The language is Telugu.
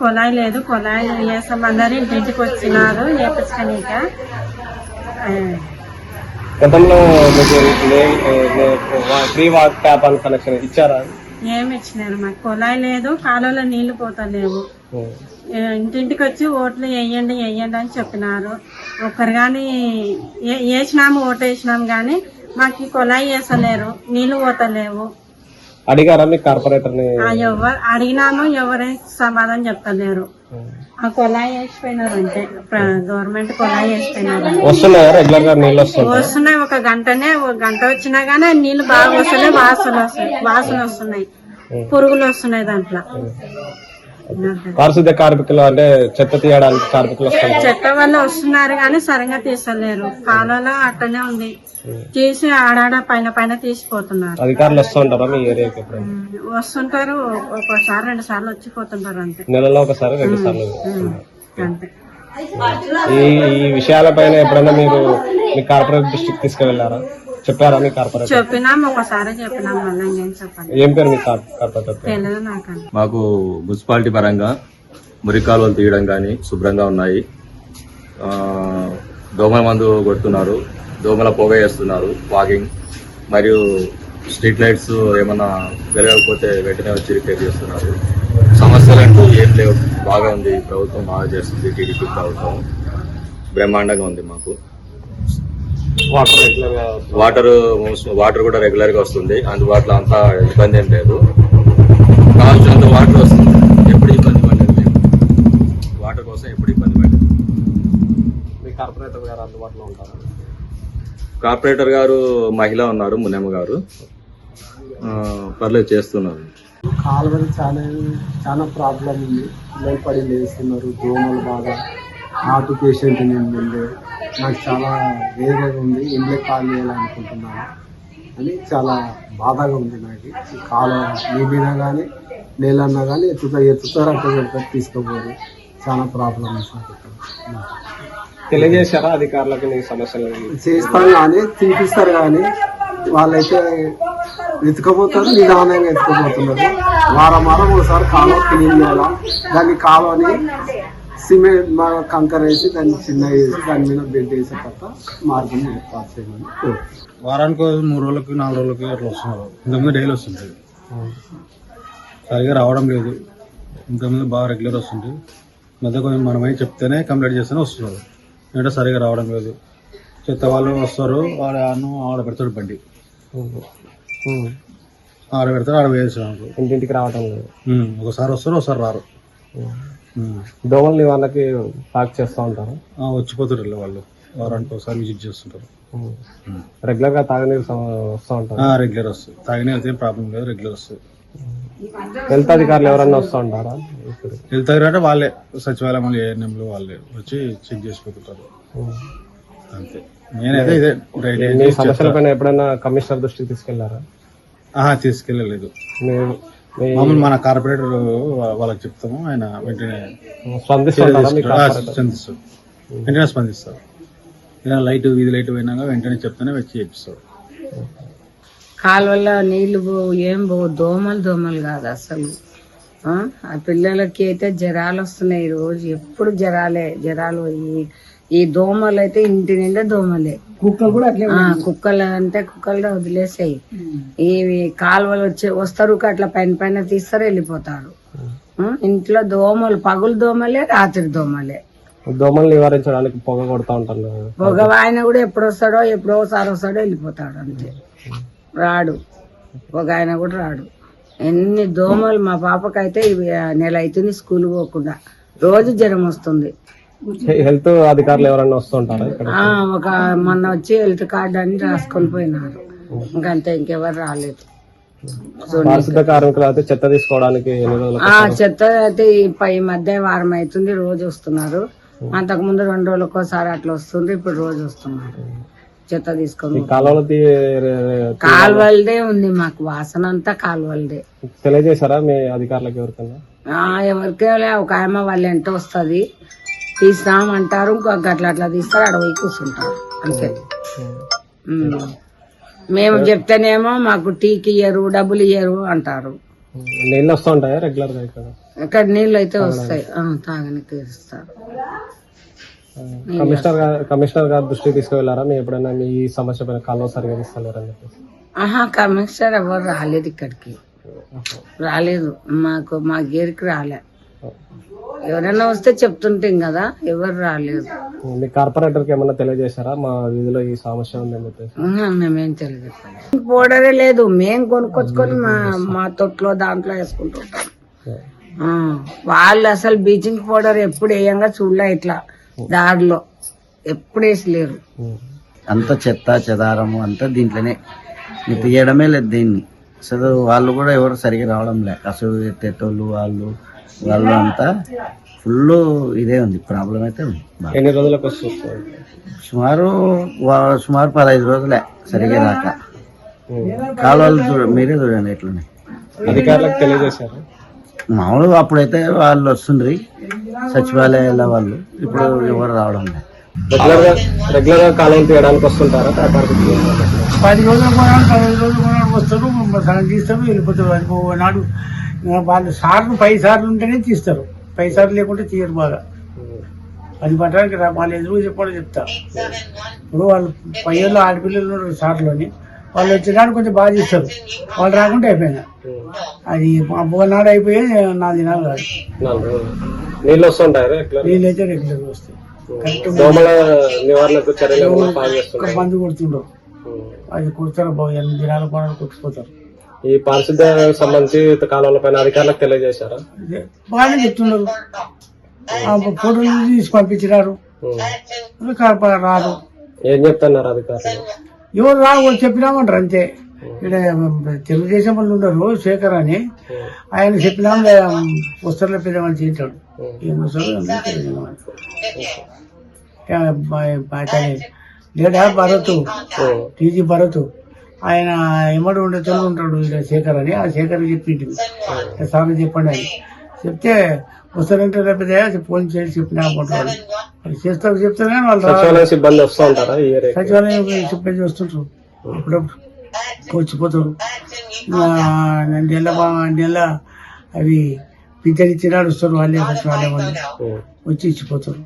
కుళాయి లేదు కుళాయి వేసామన్నారు ఇంటింటికి వచ్చినారు వేపించుకనీక గతంలో ఫ్రీ వాటర్ ట్యాప్ కనెక్షన్ ఇచ్చారా? ఏమి ఇచ్చినారు మాకు. కుళాయి లేదు కాలువలో నీళ్ళు పోతలేవు. ఇంటింటికి వచ్చి ఓట్లు వేయండి వేయండి అని చెప్పినారు. ఒక్కరు కానీ వేసినాము ఓటు వేసినాము కానీ మాకు కుళాయి వేసలేరు నీళ్ళు పోతలేవు. అడిగారా మీ కార్పొరేటర్ని ఎవరు అడిగినాము ఎవరేం సమాధానం చెప్తలేరు. ఆ కుళాయి వేసిపోయినారు ప్ర- గవర్నమెంట్ కుళాయి వేసిపోయినారు అంతే. వస్తున్నాయా? రెగ్యులర్గా నీళ్ళు వస్తున్నాయి? వస్తున్నాయి ఒక గంటనే ఒక గంట వచ్చినా గానీ ఆ నీళ్ళు బాగా వస్తున్నాయి వాసన వస్తాయి వాసన వస్తున్నాయి. పురుగులు వస్తున్నాయి దాంట్లో. పారిశుద్ధ్య కార్మికులు అంటే చెత్త తీయడానికి కార్మికులు వస్తున్నారు చెత్త వల్ల వస్తున్నారు కానీ సరిగా తీసలేరు కాలంలో అట్టనే ఉంది. తీసి ఆడాడ పైన పైన తీసిపోతున్నారు. అధికారులు వస్తూ ఉంటారా మీ ఏరియాకి వస్తుంటారు. ఒక్కోసారి రెండు సార్లు వచ్చిపోతుంటారు అంతే. నెలలో ఒకసారి రెండు సార్లు అంతే. ఈ ఈ విషయాలపైన ఎప్పుడైనా మీరు మీ కార్పొరేట్ డిస్ట్రిక్ట్ తీసుకువెళ్ళారా? చెప్పారా మీ కార్పొరేట్ చెప్పినాం ఒకసారి చెప్పినాం మళ్ళీ ఇంకేం చెప్పాలి? ఏం పేరు మీ కార్- కార్పొరేటర్ పేరు? తెలియదు నాకంటే మాకు మున్సిపాలిటీ పరంగా మురికాలువలు తీయడం కానీ శుభ్రంగా ఉన్నాయి. ఆ, దోమల మందు కొడుతున్నారు. దోమల పొగ వేస్తున్నారు వాకింగ్. మరియు స్ట్రీట్ లైట్స్ ఏమన్నా వెలగకపోతే వెంటనే వచ్చి రిపేర్ చేస్తున్నారు. సమస్యలు అంటూ ఏం లేవు. బాగా ఉంది. ప్రభుత్వం బాగా చేస్తుంది. టీడీపీ ప్రభుత్వం బ్రహ్మాండంగా ఉంది మాకు. వాటర్ వాటర్ వాటర్ కూడా రెగ్యులర్గా వస్తుంది. అందుబాటులో అంతా ఇబ్బంది ఏం లేదు. కావాల్సినంత వాటర్ వస్తుంది. ఎప్పుడు ఇబ్బంది పడలేదు. వాటర్ కోసం ఎప్పుడు ఇబ్బంది పడలేదు. మీ కార్పొరేటర్ గారు అందుబాటులో ఉంటారా? కార్పొరేటర్ గారు మహిళ ఉన్నారు మునమ్మ గారు. పర్లేదు చేస్తున్నారు కాలువలు చాలా చాలా ప్రాబ్లం ఉంది. పిల్లలు పడి లేస్తున్నారు. దోమలు బాగా. హార్ట్ పేషెంట్ నేను ముందు నాకు చాలా వేరేగా ఉంది ఇంట్లో కాల్ చేయాలనుకుంటున్నాను అని చాలా బాధగా ఉంది నాకు. ఈ కాలువ నీళ్ళైనా కానీ నీళ్ళన్నా కానీ ఎత్తుతా ఎత్తుతారు అట్లా పెడతారు తీసుకోపోరు. చాలా ఇక్కడ. తెలియజేశారా అధికారులకు మీ సమస్యలు? చేస్తాను కానీ తీపిస్తారు కానీ వాళ్ళైతే ఎత్తుకపోతారు నిదానంగా ఎత్తుకపోతున్నారు వారం వారం ఒకసారి కాలువ క్లీన్ చేయాలా? దాన్ని కాలువని సిమెంట్ బాగా కంకర వేసి దాన్ని చిన్న వేసి దాని మీద బెడ్ వేసే తప్ప మార్గం ఏర్పాటు చేయమని. వారానికి మూడు రోజులకి నాలుగు రోజులకి అట్లా వస్తున్నారు ఇంతకుముందు డైలీ వస్తుంటుంది. సరిగా రావడం లేదు. ఇంతకుముందు బాగా రెగ్యులర్ వస్తుంది. మధ్య కొంచెం మనమై చెప్తేనే కంప్లీట్ చేస్తేనే వస్తున్నారు. అంటే సరిగా రావడం లేదు. చెత్త వాళ్ళు వస్తారు వాడు అన్నం ఆడ పెడతాడు బండి. ఆడ పెడతాడు ఆడ వేసాడు ఇంటింటికి రావటం లేదు. ఒకసారి వస్తారు ఒకసారి రారు. దోమల నివారణకి ప్యాక్ చేస్తూ ఉంటారు. వచ్చిపోతారు వాళ్ళు. వారానికి ఒకసారి విజిట్ చేస్తుంటారు. రెగ్యులర్గా తాగనీరు వస్తూ ఉంటారు. రెగ్యులర్ వస్తుంది. తాగిన అయితే ప్రాబ్లం లేదు రెగ్యులర్ వస్తుంది. హెల్త్ అధికారులు ఎవరన్నా వస్తూ ఉంటారా? ఇప్పుడు. వెళ్తారు అంటే వాళ్ళే. సచివాలయం ఏఎన్ఎంలు వాళ్ళే వచ్చి చెక్ చేసిపోతుంటారు. అంతే. నేనైతే ఇదే సమస్యల పైన ఎప్పుడైనా కమిషనర్ దృష్టికి తీసుకెళ్ళారా? తీసుకెళ్ళలేదు. మామూలు మన కార్పొరేటర్ వాళ్ళకి చెప్తాము ఆయన వెంటనే వెంటనే స్పందిస్తారు ఏదైనా లైట్ వీధి లైట్ పోయినాక వెంటనే చెప్తేనే వచ్చి చేపిస్తారు కాలువల్లో నీళ్ళు పోవు ఏం పోవు దోమలు దోమలు కాదు అసలు. ఆ ఆ పిల్లలకి అయితే జ్వరాలు వస్తున్నాయి ఈ రోజు. ఎప్పుడు జ్వరాలే జ్వరాలు ఈ ఈ దోమలు అయితే ఇంటి నిండా దోమలే. కుక్కలు కూడా అట్లే కుక్కలు అంటే కుక్కలు వదిలేసాయి. ఇవి కాలువలు వచ్చే వస్తారు అట్లా పైన పైన తీస్తారు వెళ్ళిపోతారు. ఇంట్లో దోమలు పగులు దోమలే రాత్రి దోమలే. దోమలు నివారించడానికి పొగ కొడతా ఉంటాను పొగ ఆయన కూడా ఎప్పుడు వస్తాడో ఎప్పుడో ఒకసారి వస్తాడో వెళ్ళిపోతాడు అంతే. రాడు. ఒక ఆయన కూడా రాడు. ఎన్ని దోమలు మా పాపకైతే నెల అవుతుంది స్కూల్ పోకుండా. రోజు జ్వరం వస్తుంది. హెల్త్ అధికారులు ఎవరన్నా వస్తూ ఉంటారా ఇక్కడ? ఆ ఒక మొన్న వచ్చి హెల్త్ కార్డు అని రాసుకొని పోయినారు. ఇంకంతే ఇంకెవరు రాలేదు. పారిశుద్ధ కార్మికులు అయితే చెత్త తీసుకోవడానికి చెత్త అయితే ఈ పై మధ్య వారం అవుతుంది రోజు వస్తున్నారు. అంతకు ముందు రెండు రోజులకోసారి అట్లా వస్తుంది ఇప్పుడు రోజు వస్తున్నారు. చెత్త తీసుకొని కాలంలో కాలువలదే ఉంది మాకు వాసన అంతా కాలువలదే. తెలియజేశారా మీ అధికారులకు ఎవరికైనా? ఎవరికే ఒక ఆయమ్మ వాళ్ళు ఎంత వస్తుంది. తీసినామంటారు ఇంకొక అట్లా అట్లా తీస్తారు పోయి కూర్చుంటారు. అంతే. మేము. చెప్తేనేమో మాకు టీకి ఇయ్యరు డబ్బులు ఇయ్యరు అంటారు. నీళ్ళు వస్తూ ఉంటాయా రెగ్యులర్గా ఇక్కడ? ఇక్కడ నీళ్ళు అయితే వస్తాయి. ఆ, తాగనికి ఇస్తారు కమిషనర్ గారు కమిషనర్ గారి దృష్టికి తీసుకువెళ్ళారా? మీ ఎప్పుడైనా మీ ఈ సమస్య పైన కాలువ సరిగా తీసుకోలేరని చెప్పేసి? ఆహా కమిషనర్ ఎవరు రాలేదు ఇక్కడికి. రాలేదు. మాకు మా గేరికి రాలే. ఎవరైనా వస్తే చెప్తుంటాం కదా ఎవరు రాలేదు. మీ కార్పొరేటర్కి ఏమన్నా తెలియజేశారా? మా వీధిలో ఈ సమస్య ఉందని చెప్పేసి. ఆహా, మేమేం తెలియదు. పౌడరే లేదు మేం కొనుక్కొచ్చుకొని మా మా తొట్లో దాంట్లో వేసుకుంటుంటాం ఆ, వాళ్ళు అసలు బ్లీచింగ్ పౌడర్ ఎప్పుడు వేయంగా చూడలే ఇట్లా దారిలో. ఎప్పుడు వేసలేరు. అంత చెత్త చెదారము అంతా దీంట్లోనే. తీయడమే లేదు దీన్ని. అసలు వాళ్ళు కూడా ఎవరు సరిగా రావడం లే. అసలు ఎత్తేటోళ్ళు వాళ్ళు వాళ్ళు అంతా ఫుల్ ఇదే ఉంది ప్రాబ్లం అయితే ఉంది. ఎన్ని రోజులకు వస్తుంది? సుమారు వా- సుమారు పదహైదు రోజులే సరిగా రాక. కాలువలు చూడ మీరే చూడండి ఎట్లున్నాయి అధికారులకు తెలియజేశారా? మామూలుగా అప్పుడైతే వాళ్ళు వస్తుండ్రి సచివాలయాల వాళ్ళు ఇప్పుడు ఎవరు రావడం లేదు. రెగ్యులర్గా రెగ్యులర్గా వస్తుంటారా? పది రోజులు కొనాలి పదిహేను రోజులు కొనాలి వస్తారు సగం తీస్తారు వెళ్ళిపోతారు అది నాడు వాళ్ళు సార్లు పై సార్లు ఉంటేనే తీస్తారు. పై సార్లు లేకుంటే తీయరు బాగా. అది పట్టడానికి రా- వాళ్ళు ఎదురు చెప్పాలో చెప్తా. ఇప్పుడు వాళ్ళు పయ్యల్లో ఆడపిల్లలు ఉన్నారు సార్లోని వాళ్ళు వచ్చినాడు కొంచెం బాగా చేస్తారు. వాళ్ళు రాకుంటే అయిపోయినా. అది నాడు అయిపోయి నాలుగు దినాలు కాదు. నీళ్ళు వస్తుంటాయి రెగ్యులర్ నీళ్ళు అయితే రెగ్యులర్ వస్తాయి. దోమల నివారణకు చర్యలు మందు కొడుతుండవు అది కొడతారు ఎనిమిది దినాల పనులు కొట్టుకుపోతారు ఈ పారిశుద్ధ్య సంబంధించి కాలువల పైన అధికారులకు తెలియజేశారా? బాగానే చెప్తున్నారు. ఫోటోలు తీసి పంపించినారు. రాదు. ఏం చెప్తున్నారు అధికారులు? ఎవరు రావు చెప్పినామంటారు అంతే. ఇక్కడ తెలుగుదేశం వాళ్ళు ఉండరు శేఖర్ అని. ఆయన చెప్పినాం మనిషి తింటాడు ఏం వస్తారు లేడా భరత్? టీజీ భరత్. ఆయన ఎమ్మడు ఉండే తోడు ఉంటాడు శేఖర్ అని. ఆ శేఖర్ చెప్పింది సార్ చెప్పండి అని. చెప్తే వస్తారంటే లేకపోతే ఫోన్ చేసి చెప్పినా అనుకుంటారు వాళ్ళు చేస్తారు చెప్తారు కానీ వాళ్ళు. సచివాలయం సిబ్బంది వస్తూ ఉంటారా ఈ ఏరియా సచివాలయం సిబ్బంది వస్తుంటారు అప్పుడప్పుడు. వచ్చిపోతారు నెల నెల అవి పింఛన్ ఇచ్చినాడు వస్తారు వాళ్ళే సచివాలయం వాళ్ళు. వచ్చి ఇచ్చిపోతారు.